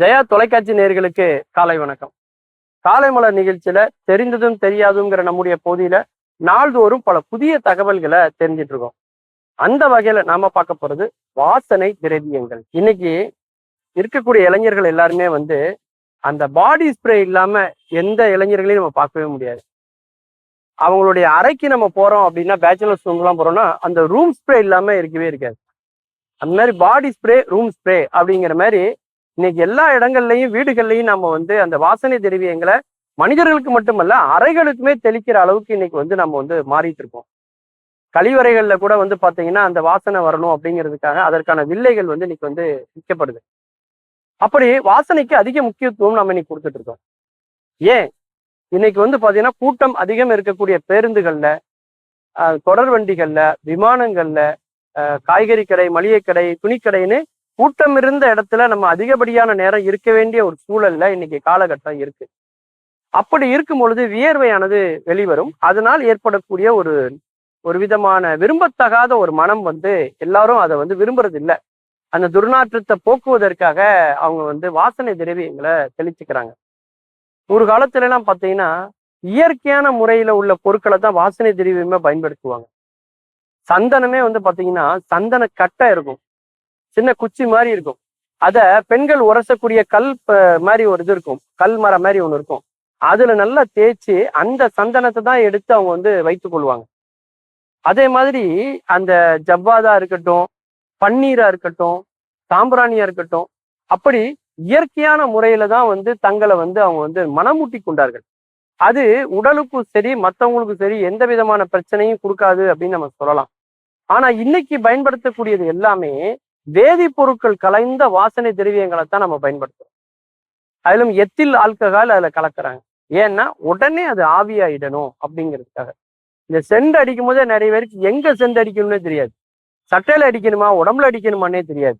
ஜெயா தொலைக்காட்சி நேர்களுக்கு காலை வணக்கம். காலை மலர் நிகழ்ச்சியில தெரிந்ததும் தெரியாதுங்கிற நம்முடைய பகுதியில நாள்தோறும் பல புதிய தகவல்களை தெரிஞ்சிட்டு இருக்கோம். அந்த வகையில நாம பார்க்க போறது வாசனை திரவியங்கள். இன்னைக்கு இருக்கக்கூடிய இளைஞர்கள் எல்லாருமே வந்து அந்த பாடி ஸ்ப்ரே இல்லாம எந்த இளைஞர்களையும் நம்ம பார்க்கவே முடியாது. அவங்களுடைய அறைக்கு நம்ம போறோம் அப்படின்னா பேச்சுலர்ஸ் ரூம்லாம் போறோம்னா அந்த ரூம் ஸ்ப்ரே இல்லாம இருக்கவே இருக்காது. அந்த மாதிரி பாடி ஸ்ப்ரே ரூம் ஸ்ப்ரே அப்படிங்கிற மாதிரி இன்னைக்கு எல்லா இடங்கள்லையும் வீடுகள்லையும் நம்ம வந்து அந்த வாசனை திரவியங்களை மனிதர்களுக்கு மட்டுமல்ல அறைகளுக்குமே தெளிக்கிற அளவுக்கு இன்னைக்கு வந்து நம்ம வந்து மாறிட்டு இருக்கோம். கழிவறைகள்ல கூட வந்து பாத்தீங்கன்னா அந்த வாசனை வரணும் அப்படிங்கிறதுக்காக அதற்கான வில்லைகள் வந்து இன்னைக்கு வந்து விற்கப்படுது. அப்படி வாசனைக்கு அதிக முக்கியத்துவம் நம்ம இன்னைக்கு கொடுத்துட்டு இருக்கோம். ஏன்? இன்னைக்கு வந்து பாத்தீங்கன்னா கூட்டம் அதிகம் இருக்கக்கூடிய பேருந்துகள்ல தொடர் வண்டிகள்ல விமானங்கள்ல காய்கறி கடை மளிகை கடை துணிக்கடைன்னு கூட்டம் இருந்த இடத்துல நம்ம அதிகப்படியான நேரம் இருக்க வேண்டிய ஒரு சூழல்ல இன்னைக்கு காலகட்டம் இருக்கு. அப்படி இருக்கும் பொழுது வியர்வையானது வெளிவரும். அதனால் ஏற்படக்கூடிய ஒரு ஒரு விதமான விரும்பத்தகாத ஒரு மனம் வந்து எல்லாரும் அதை வந்து விரும்புறது இல்லை அந்த துர்நாற்றத்தை போக்குவதற்காக அவங்க வந்து வாசனை திரவியங்களை தெளிச்சுக்கிறாங்க. ஒரு காலத்துல எல்லாம் பார்த்தீங்கன்னா இயற்கையான முறையில உள்ள பொருட்களை தான் வாசனை திரவியமே பயன்படுத்துவாங்க. சந்தனமே வந்து பாத்தீங்கன்னா சந்தன கட்டை இருக்கும். சின்ன குச்சி மாதிரி இருக்கும். அதை பெண்கள் உரசக்கூடிய கல் மாதிரி ஒரு இது இருக்கும். கல் மரம் மாதிரி ஒன்று இருக்கும். அதுல நல்லா தேய்ச்சி அந்த சந்தனத்தை தான் எடுத்து அவங்க வந்து வைத்துக் கொள்வாங்க. அதே மாதிரி அந்த ஜவ்வாதா இருக்கட்டும் பன்னீரா இருக்கட்டும் சாம்பிராணியா இருக்கட்டும் அப்படி இயற்கையான முறையில தான் வந்து தங்களை வந்து அவங்க வந்து மனமூட்டி கொண்டார்கள். அது உடலுக்கும் சரி மற்றவங்களுக்கும் சரி எந்த விதமான பிரச்சனையும் கொடுக்காது அப்படின்னு நம்ம சொல்லலாம். ஆனா இன்னைக்கு பயன்படுத்தக்கூடியது எல்லாமே வேதிப்பொருட்கள் கலைந்த வாசனை திரவியங்களை தான் நம்ம பயன்படுத்துறோம். அதிலும் எத்தில் ஆல்கஹால் அதுல கலக்குறாங்க. ஏன்னா உடனே அது ஆவியாயிடணும் அப்படிங்கிறதுக்காக. இந்த செண்டு அடிக்கும் போதே நிறைய பேருக்கு எங்க செண்டு அடிக்கணும்னே தெரியாது. சட்டையில அடிக்கணுமா உடம்புல அடிக்கணுமானே தெரியாது.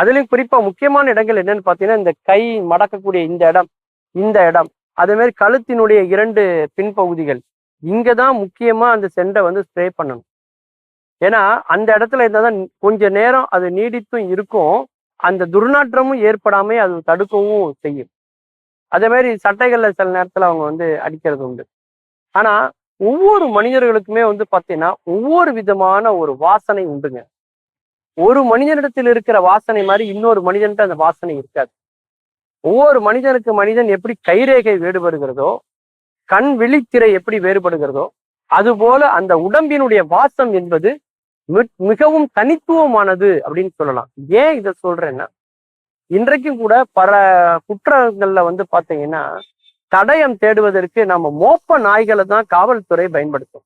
அதுலயும் குறிப்பா முக்கியமான இடங்கள் என்னன்னு பாத்தீங்கன்னா இந்த கை மடக்கக்கூடிய இந்த இடம் இந்த இடம். அதே மாதிரி கழுத்தினுடைய இரண்டு பின்பகுதிகள். இங்கதான் முக்கியமா அந்த செண்டை வந்து ஸ்ப்ரே பண்ணணும். ஏன்னா அந்த இடத்துல இருந்தாதான் கொஞ்ச நேரம் அது நீடித்தும் இருக்கும். அந்த துர்நாற்றமும் ஏற்படாம அது தடுக்கவும் செய்யும். அதே மாதிரி சட்டைகளில் சில நேரத்தில் அவங்க வந்து அடிக்கிறது உண்டு. ஆனால் ஒவ்வொரு மனிதர்களுக்குமே வந்து பார்த்தீங்கன்னா ஒவ்வொரு விதமான ஒரு வாசனை உண்டுங்க. ஒரு மனிதனிடத்தில் இருக்கிற வாசனை மாதிரி இன்னொரு மனிதன்ட்டு அந்த வாசனை இருக்காது. ஒவ்வொரு மனிதனுக்கு மனிதன் எப்படி கைரேகை வேறுபடுகிறதோ கண் விழித்திரை எப்படி வேறுபடுகிறதோ அதுபோல அந்த உடம்பினுடைய வாசம் என்பது மிகவும் தனித்துவமானது அப்படின்னு சொல்லலாம். ஏன் இதை சொல்றேன்னா இன்றைக்கும் கூட பல குற்றங்கள்ல வந்து பாத்தீங்கன்னா தடயம் தேடுவதற்கு நம்ம மோப்ப நாய்களை தான் காவல்துறை பயன்படுத்தும்.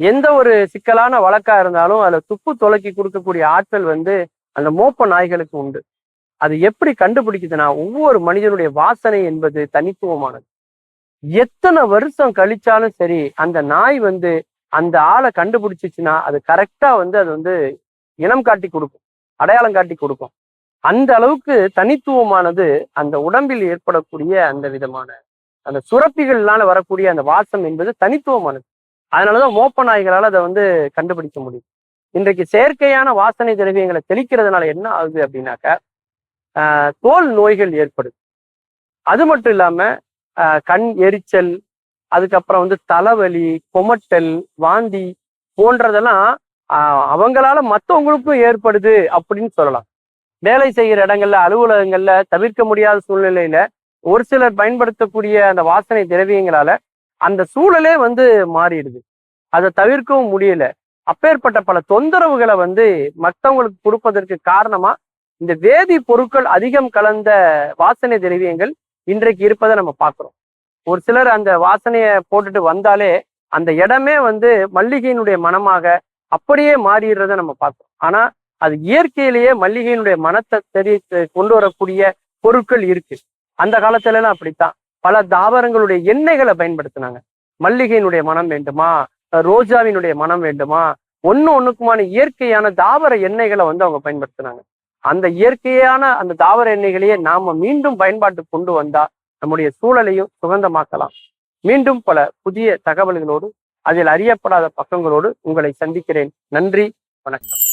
எந்த ஒரு சிக்கலான வழக்கா இருந்தாலும் அதுல துப்பு துலக்கி கொடுக்கக்கூடிய ஆற்றல் வந்து அந்த மோப்ப நாய்களுக்கு உண்டு. அது எப்படி கண்டுபிடிக்குதுன்னா ஒவ்வொரு மனிதனுடைய வாசனை என்பது தனித்துவமானது. எத்தனை வருஷம் கழிச்சாலும் சரி அந்த நாய் வந்து அந்த ஆளை கண்டுபிடிச்சிச்சுன்னா அது கரெக்டா வந்து அது வந்து இனம் காட்டி கொடுக்கும் அடையாளம் காட்டி கொடுக்கும். அந்த அளவுக்கு தனித்துவமானது அந்த உடம்பில் ஏற்படக்கூடிய அந்த விதமான அந்த சுரப்பிகள்னால வரக்கூடிய அந்த வாசம் என்பது தனித்துவமானது. அதனாலதான் மோப்ப நாய்களால அதை வந்து கண்டுபிடிக்க முடியும். இன்றைக்கு செயற்கையான வாசனை திரவியங்களை தெளிக்கிறதுனால என்ன ஆகுது அப்படின்னாக்கா ஆஹ் தோல் நோய்கள் ஏற்படுது. அது மட்டும் இல்லாம கண் எரிச்சல் அதுக்கப்புறம் வந்து தலைவலி கொமட்டல் வாந்தி போன்றதெல்லாம் அவங்களால மற்றவங்களுக்கும் ஏற்படுது அப்படின்னு சொல்லலாம். வேலை செய்கிற இடங்கள்ல அலுவலகங்கள்ல தவிர்க்க முடியாத சூழ்நிலையில ஒரு சிலர் பயன்படுத்தக்கூடிய அந்த வாசனை திரவியங்களால அந்த சூழலே வந்து மாறிடுது. அதை தவிர்க்கவும் முடியல. அப்பேற்பட்ட பல தொந்தரவுகளை வந்து மற்றவங்களுக்கு கொடுப்பதற்கு காரணமா இந்த வேதி பொருட்கள் அதிகம் கலந்த வாசனை திரவியங்கள் இன்றைக்கு இருப்பதை நம்ம பார்க்குறோம். ஒரு சிலர் அந்த வாசனையை போட்டுட்டு வந்தாலே அந்த இடமே வந்து மல்லிகையினுடைய மனமாக அப்படியே மாறிடுறத நம்ம பார்க்கிறோம். ஆனா அது இயற்கையிலேயே மல்லிகையினுடைய மனத்தை தெரி கொண்டு வரக்கூடிய பொருட்கள் இருக்கு. அந்த காலத்துல எல்லாம் அப்படித்தான். பல தாவரங்களுடைய எண்ணெய்களை பயன்படுத்தினாங்க. மல்லிகையினுடைய மனம் வேண்டுமா? ரோஜாவினுடைய மனம் வேண்டுமா? ஒன்னு ஒண்ணுக்குமான இயற்கையான தாவர எண்ணெய்களை வந்து அவங்க பயன்படுத்தினாங்க. அந்த இயற்கையான அந்த தாவர எண்ணெய்களையே நாம மீண்டும் பயன்பாட்டுக்கு கொண்டு வந்தா நம்முடைய சூழலையும் சுகந்தமாக்கலாம். மீண்டும் பல புதிய தகவல்களோடு அதில் அறியப்படாத பக்கங்களோடு உங்களை சந்திக்கிறேன். நன்றி வணக்கம்.